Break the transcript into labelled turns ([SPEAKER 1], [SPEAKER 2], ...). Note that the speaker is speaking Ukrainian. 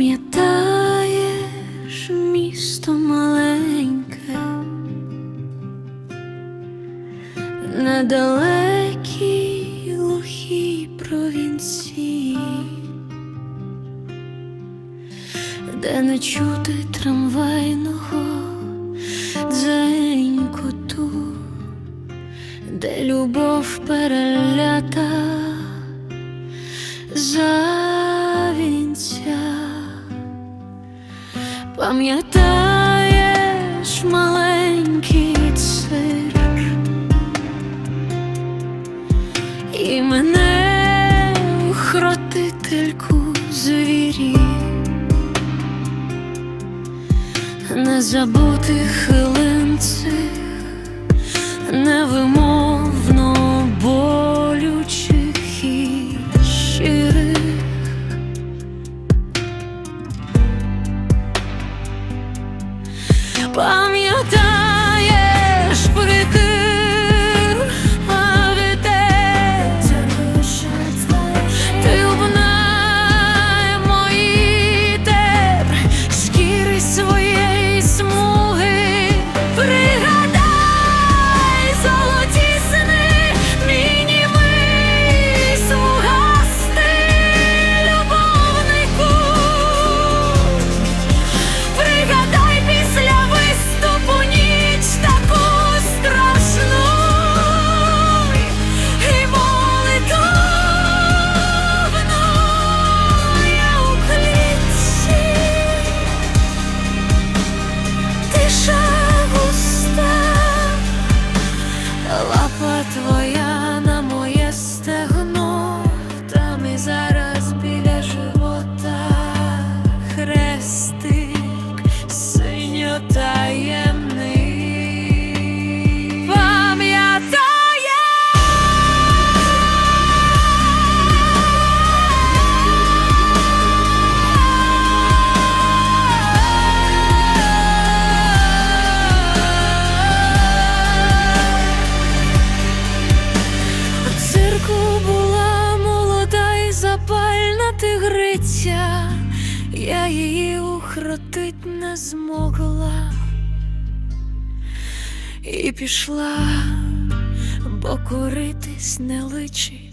[SPEAKER 1] Пам'ятаєш місто маленьке, на далекій глухій провінції, де не чути трамвайного дзенькоту, де любов перелята. за Пам'ятаєш маленький цирк? І мене хротительку звірів, незабутих хвилин цих невимовно Пам'ятаєш синьо таємний. У цирку була молода і запальна тигриця, я її ухротить не змогла і пішла, бо коритись не личить.